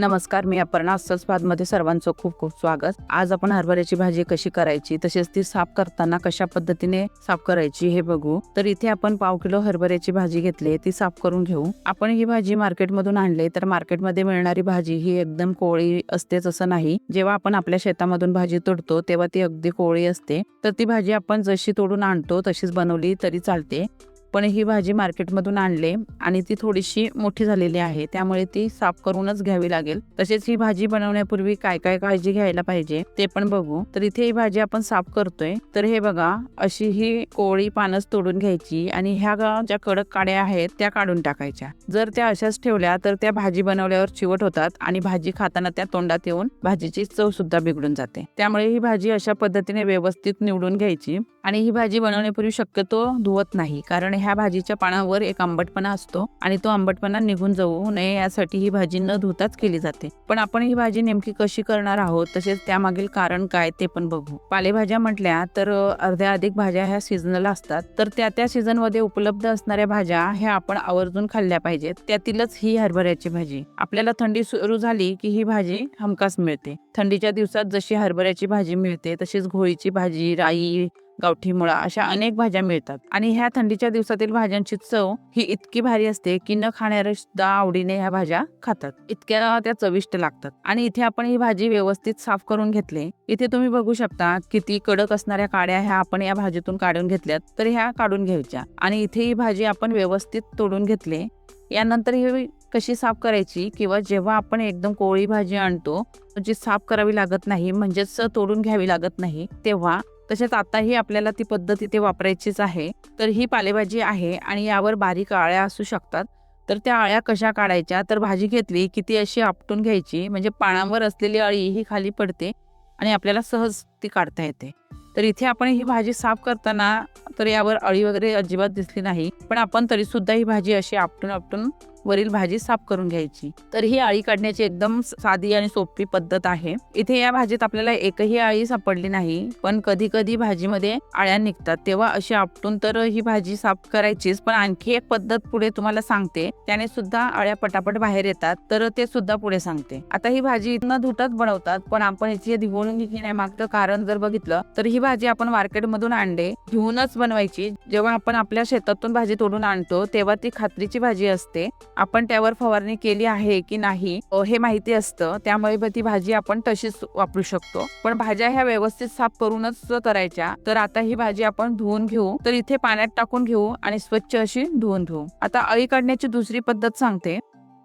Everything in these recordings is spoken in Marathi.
नमस्कार मी अपर्णा मध्ये सर्वांचं खूप खूप स्वागत. आज आपण हरभऱ्याची भाजी कशी करायची तसेच ती साफ करताना कशा पद्धतीने साफ करायची हे बघू. तर इथे आपण पाव किलो हरभऱ्याची भाजी घेतली ती साफ करून घेऊ. आपण ही भाजी मार्केटमधून आणली तर मार्केटमध्ये मिळणारी भाजी ही एकदम कोळी असतेच असं नाही. जेव्हा आपण आपल्या शेतामधून भाजी तोडतो तेव्हा ती अगदी कोळी असते. तर ती भाजी आपण जशी तोडून आणतो तशीच बनवली तरी चालते. पण ही भाजी मार्केटमधून आणले आणि ती थोडीशी मोठी झालेली आहे त्यामुळे ती साफ करूनच घ्यावी लागेल. तसेच ही भाजी बनवण्यापूर्वी काय काय काळजी घ्यायला पाहिजे ते पण बघू. तर इथे ही भाजी आपण साफ करतोय. तर हे बघा अशी ही कोळी पानच तोडून घ्यायची आणि ह्या ज्या कडक काड्या आहेत त्या काढून टाकायच्या. जर त्या अशाच ठेवल्या तर त्या भाजी बनवल्यावर चिवट होतात आणि भाजी खाताना त्या तोंडात येऊन भाजीची चव सुद्धा बिघडून जाते. त्यामुळे ही भाजी अशा पद्धतीने व्यवस्थित निवडून घ्यायची. आणि ही भाजी बनवण्यापूर्वी शक्यतो धुवत नाही कारण ह्या भाजीच्या पानावर एक आंबटपणा असतो आणि तो आंबटपणा निघून जाऊ नये यासाठी ही भाजी न धुताच केली जाते. पण आपण ही भाजी नेमकी कशी करणार आहोत तसेच त्यामागील कारण काय ते पण बघू. पालेभाज्या म्हटल्या तर अर्ध्या अधिक भाज्या ह्या सीझनल असतात. तर त्या त्या सीझनमध्ये उपलब्ध असणाऱ्या भाज्या ह्या आपण आवर्जून खाल्ल्या पाहिजेत. त्यातीलच ही हरभऱ्याची भाजी. आपल्याला थंडी सुरू झाली की ही भाजी हमखास मिळते. थंडीच्या दिवसात जशी हरभऱ्याची भाजी मिळते तशीच घोळीची भाजी राई गावठी मुळा अशा अनेक भाज्या मिळतात. आणि ह्या थंडीच्या दिवसातील भाज्यांची चव ही इतकी भारी असते की न खाणारे सुद्धा आवडीने ह्या भाज्या खातात. इतक्या त्या चविष्ट लागतात. आणि इथे आपण ही भाजी व्यवस्थित साफ करून घेतले. इथे तुम्ही बघू शकता किती कडक असणाऱ्या काड्या ह्या आपण या भाजीतून काढून घेतल्यात तर ह्या काढून घ्यायच्या. आणि इथे ही भाजी आपण व्यवस्थित तोडून घेतले. यानंतर ही कशी साफ करायची किंवा जेव्हा आपण एकदम कोळी भाजी आणतो जी साफ करावी लागत नाही म्हणजेच तोडून घ्यावी लागत नाही तेव्हा तसेच आताही आपल्याला ती पद्धत इथे वापरायचीच आहे. तर ही पालेभाजी आहे आणि यावर बारीक आळ्या असू शकतात. तर त्या आळ्या कशा काढायच्या? तर भाजी घेतली की ती अशी आपटून घ्यायची? म्हणजे पानांवर असलेली अळी ही खाली पडते आणि आपल्याला सहज ती काढता येते. तर इथे आपण ही भाजी साफ करताना तर यावर अळी वगैरे अजिबात दिसली नाही. पण आपण तरी सुद्धा ही भाजी अशी आपटून आपटून वरील भाजी साफ करून घ्यायची. तर ही आळी काढण्याची एकदम साधी आणि सोपी पद्धत आहे. इथे या भाजीत आपल्याला एकही आळी सापडली नाही पण कधी कधी भाजीमध्ये आळ्या निघतात. तेव्हा अशी आपटून तर ही भाजी साफ करायचीच पण आणखी एक पद्धत पुढे तुम्हाला सांगते. त्याने सुद्धा आळ्या पटापट बाहेर येतात तर ते सुद्धा पुढे सांगते. आता ही भाजी न धुटत बनवतात पण आपण याची धुवून मागचं कारण जर बघितलं तर ही भाजी आपण मार्केटमधून आणले घेऊनच बनवायची. जेव्हा आपण आपल्या शेतातून भाजी तोडून आणतो तेव्हा ती खात्रीची भाजी असते. आपण त्यावर फवारणी केली आहे की नाही हे माहिती असतं. त्यामुळे ती भाजी आपण तशीच वापरू शकतो. पण भाज्या ह्या व्यवस्थित साफ करूनच करायच्या. तर आता ही भाजी आपण धुवून घेऊ. तर इथे पाण्यात टाकून घेऊ आणि स्वच्छ अशी धुवून घेऊ. आता अळी काढण्याची दुसरी पद्धत सांगते.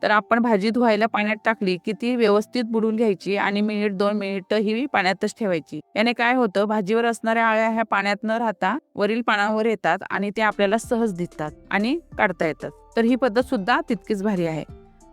तर आपण भाजी धुवायला पाण्यात टाकली की ती व्यवस्थित बुडून घ्यायची आणि मिनिट दोन मिनिट ही पाण्यातच ठेवायची. याने काय होतं भाजीवर असणाऱ्या आळ्या ह्या पाण्यात न राहता वरील पानावर येतात आणि ते आपल्याला सहज दिसतात आणि काढता येतात. तर ही पद्धत सुद्धा तितकीच भारी आहे.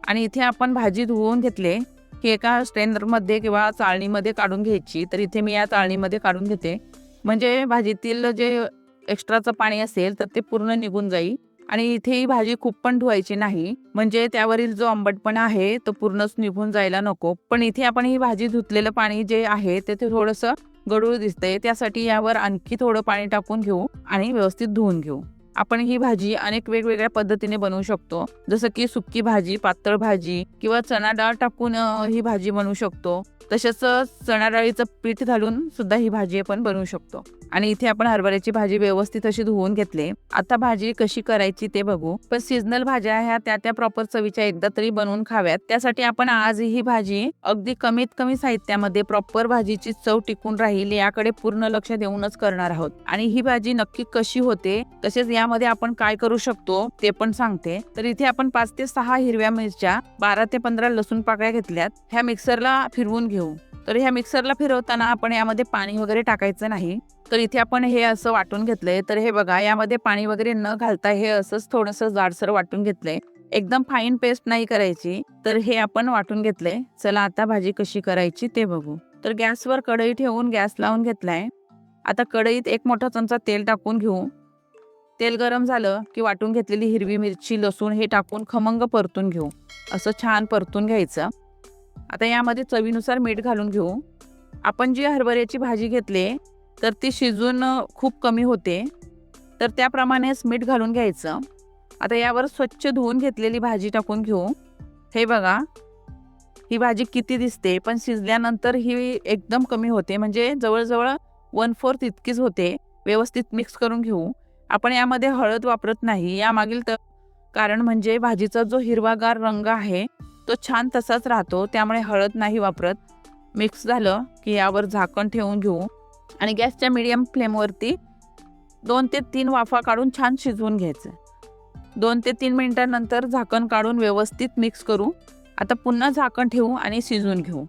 आणि इथे आपण भाजी धुवून घेतले की एका स्ट्रेनरमध्ये किंवा चाळणीमध्ये काढून घ्यायची. तर इथे मी या चाळणीमध्ये काढून घेते. म्हणजे भाजीतील जे एक्स्ट्राचं पाणी असेल तर ते पूर्ण निघून जाईल. आणि इथे ही भाजी खूप पण धुवायची नाही. म्हणजे त्यावरील जो आंबटपणा आहे तो पूर्णच निघून जायला नको. पण इथे आपण ही भाजी धुतलेलं पाणी जे आहे ते ते थोडंसं गडूळ दिसतंय. त्यासाठी यावर आणखी थोडं पाणी टाकून घेऊ आणि व्यवस्थित धुवून घेऊ. आपण ही भाजी अनेक वेगवेगळ्या पद्धतीने बनवू शकतो. जसं की सुक्की भाजी पातळ भाजी किंवा चणा डाळ टाकून ही भाजी बनवू शकतो. तसेच चणा डाळीचं पीठ घालून सुद्धा ही भाजी आपण बनवू शकतो. आणि इथे आपण हरभऱ्याची भाजी व्यवस्थित अशी धुवून घेतली. आता भाजी कशी करायची ते बघू. पण सीझनल भाज्या ह्या त्या त्या प्रॉपर चवीच्या एकदा तरी बनवून खाव्यात. त्यासाठी आपण आज ही भाजी अगदी कमीत कमी साहित्यामध्ये प्रॉपर भाजीची चव टिकून राहील याकडे पूर्ण लक्ष देऊनच करणार आहोत. आणि ही भाजी नक्की कशी होते तसेच या यामध्ये आपण काय करू शकतो ते पण सांगते. तर इथे आपण पाच ते सहा हिरव्या मिरच्या बारा ते पंधरा लसूण पाकळ्या घेतल्यात. ह्या मिक्सरला फिरवून घेऊ. तर ह्या मिक्सरला फिरवताना आपण यामध्ये पाणी वगैरे टाकायचं नाही. तर इथे आपण हे असं वाटून घेतलंय. तर हे बघा यामध्ये पाणी वगैरे न घालता हे असंच थोडंसं जाडसर वाटून घेतलंय. एकदम फाईन पेस्ट नाही करायची. तर हे आपण वाटून घेतलंय. चला आता भाजी कशी करायची ते बघू. तर गॅसवर कढई ठेवून गॅस लावून घेतलाय. आता कढईत एक मोठा चमचा तेल टाकून घेऊ. तेल गरम झालं की वाटून घेतलेली हिरवी मिरची लसूण हे टाकून खमंग परतून घेऊ. असं छान परतून घ्यायचं. आता यामध्ये चवीनुसार मीठ घालून घेऊ. आपण जी हरभऱ्याची भाजी घेतली तर ती शिजून खूप कमी होते. तर त्याप्रमाणेच मीठ घालून घ्यायचं. आता यावर स्वच्छ धुवून घेतलेली भाजी टाकून घेऊ. हे बघा. ही भाजी किती दिसते पण शिजल्यानंतर ही एकदम कमी होते. म्हणजे जवळजवळ वन फोर्थ इतकीच होते. व्यवस्थित मिक्स करून घेऊ. आपण यामध्ये हळद वापरत नाही. यामागील तर कारण म्हणजे भाजीचा जो हिरवागार रंग आहे तो छान तसाच राहतो. त्यामुळे हळद नाही वापरत. मिक्स झालं की यावर झाकण ठेवून घेऊ. आणि गॅसच्या मिडियम फ्लेमवरती दोन ते तीन वाफा काढून छान शिजवून घ्यायचं. दोन ते तीन मिनटानंतर झाकण काढून व्यवस्थित मिक्स करू. आता पुन्हा झाकण ठेवू आणि शिजवून घेऊ.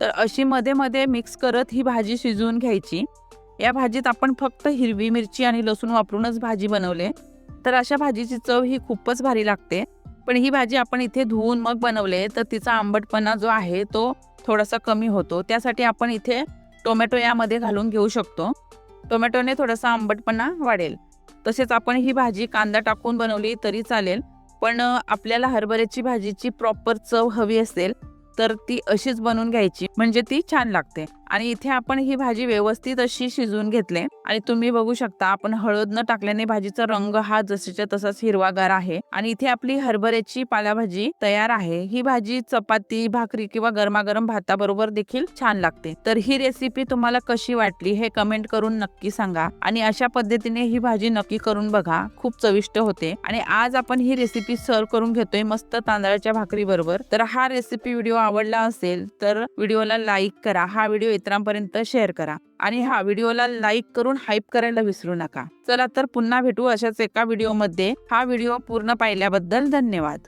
तर अशी मध्ये मध्ये मिक्स करत ही भाजी शिजवून घ्यायची. या भाजीत आपण फक्त हिरवी मिरची आणि लसूण वापरूनच भाजी बनवले. तर अशा भाजीची चव ही खूपच भारी लागते. पण ही भाजी आपण इथे धुवून मग बनवले तर तिचा आंबटपणा जो आहे तो थोडासा कमी होतो. त्यासाठी आपण इथे टोमॅटो यामध्ये घालून घेऊ शकतो. टोमॅटोने थोडासा आंबटपणा वाढेल. तसेच आपण ही भाजी कांदा टाकून बनवली तरी चालेल. पण आपल्याला हरभऱ्याची भाजीची प्रॉपर चव हवी असेल तर ती अशीच बनवून घ्यायची. म्हणजे ती छान लागते. आणि इथे आपण ही भाजी व्यवस्थित अशी शिजवून घेतले आणि तुम्ही बघू शकता आपण हळद न टाकल्याने भाजीचा रंग हा जसेच्या तसाच हिरवागार आहे. आणि इथे आपली हरभऱ्याची पालाभाजी तयार आहे. ही भाजी चपाती भाकरी किंवा गरमागरम भाताबरोबर देखील छान लागते. तर ही रेसिपी तुम्हाला कशी वाटली हे कमेंट करून नक्की सांगा. आणि अशा पद्धतीने ही भाजी नक्की करून बघा. खूप चविष्ट होते. आणि आज आपण ही रेसिपी सर्व करून घेतोय मस्त तांदळाच्या भाकरी बरोबर तर हा रेसिपी व्हिडिओ आवडला असेल तर व्हिडिओला लाईक करा. हा व्हिडिओ इतरांपर्यंत शेअर करा. आणि हा व्हिडिओला लाईक करून हाईप करायला विसरू नका. चला तर पुन्हा भेटू अशाच एका व्हिडिओमध्ये हा व्हिडिओ पूर्ण पाहिल्याबद्दल धन्यवाद.